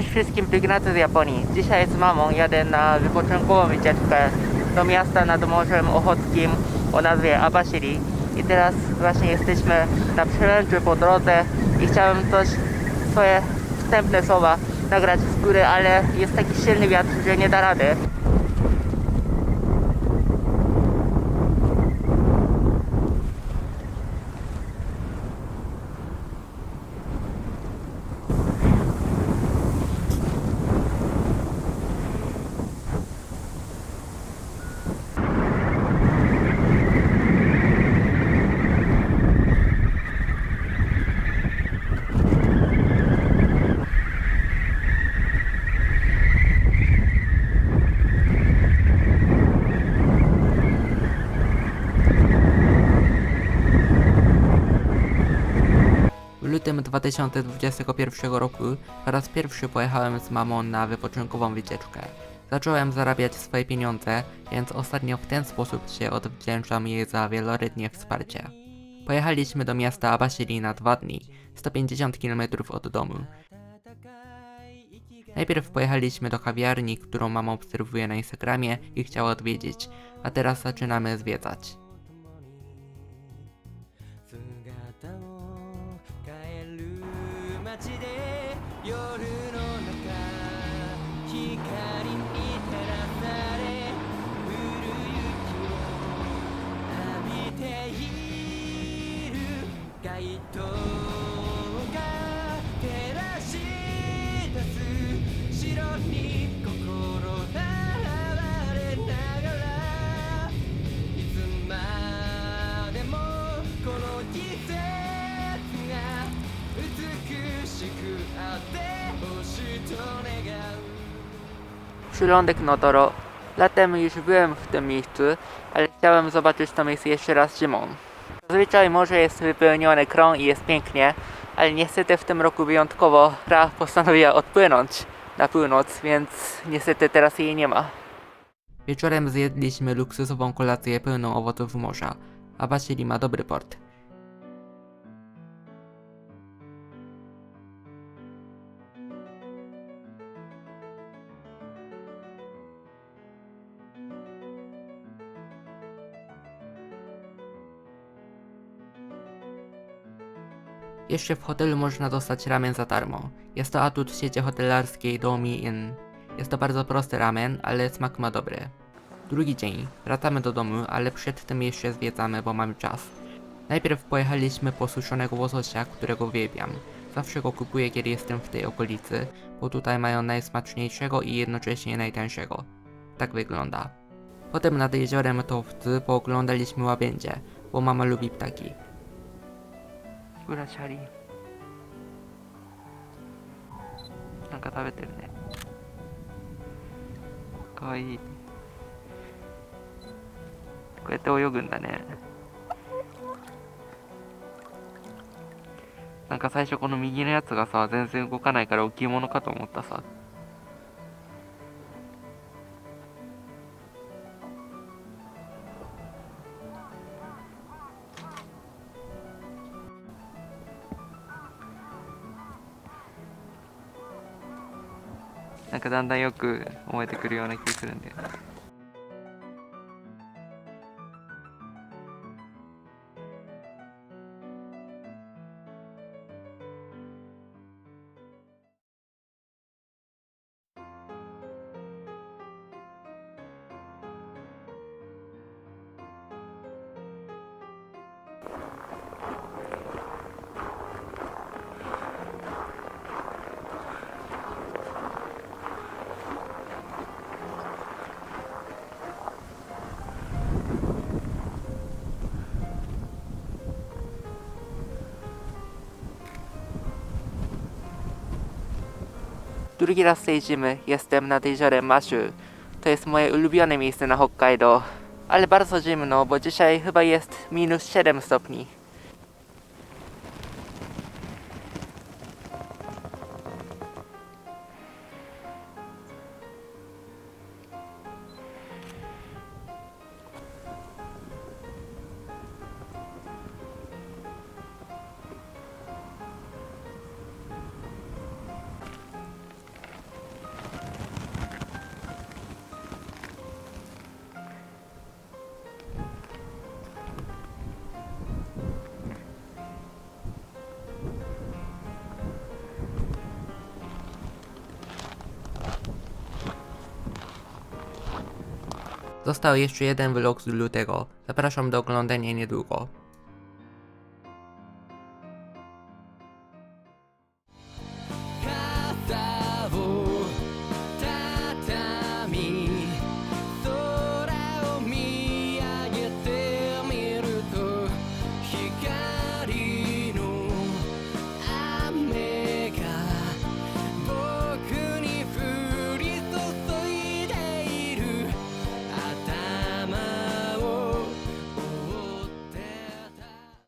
Cześć wszystkim biegnacom z Japonii. Dzisiaj z mamą jadę na wypoczynkową wycieczkę do miasta nad Morzem Ochockim o nazwie Abashiri. I teraz właśnie jesteśmy na przełęczy po drodze i chciałem coś, swoje wstępne słowa nagrać z góry, ale jest taki silny wiatr, że nie da rady. W lutym 2021 roku po raz pierwszy pojechałem z mamą na wypoczynkową wycieczkę. Zacząłem zarabiać swoje pieniądze, więc ostatnio w ten sposób się odwdzięczam jej za wieloletnie wsparcie. Pojechaliśmy do miasta Abashiri na dwa dni, 150 km od domu. Najpierw pojechaliśmy do kawiarni, którą mama obserwuje na Instagramie i chciała odwiedzić, a teraz zaczynamy zwiedzać. Przylądek Notoro. Latem już byłem w tym miejscu, ale chciałem zobaczyć to miejsce jeszcze raz zimą. Zazwyczaj morze jest wypełnione krą i jest pięknie, ale niestety w tym roku wyjątkowo Ra postanowiła odpłynąć na północ, więc niestety teraz jej nie ma. Wieczorem zjedliśmy luksusową kolację pełną owoców morza, a Wasili ma dobry port. Jeszcze w hotelu można dostać ramen za darmo. Jest to atut sieci hotelarskiej Domi Inn. Jest to bardzo prosty ramen, ale smak ma dobry. Drugi dzień. Wracamy do domu, ale przed tym jeszcze zwiedzamy, bo mamy czas. Najpierw pojechaliśmy po suszonego łososia, którego uwielbiam. Zawsze go kupuję, kiedy jestem w tej okolicy, bo tutaj mają najsmaczniejszego i jednocześnie najtańszego. Tak wygląda. Potem nad jeziorem Towcy pooglądaliśmy łabędzie, bo mama lubi ptaki. ブラシャリ。なんか食べてるね。かわいい。こうやって泳ぐんだね。なんか最初この右のやつがさ全然動かないから大きいものかと思ったさ。なんかだんだんよく思えてくるような気するんで。Drugi raz zimy jestem nad jeziorem Mashu. To jest moje ulubione miejsce na Hokkaido. Ale bardzo zimno, bo dzisiaj chyba jest minus 7 stopni. Został jeszcze jeden vlog z lutego. Zapraszam do oglądania niedługo.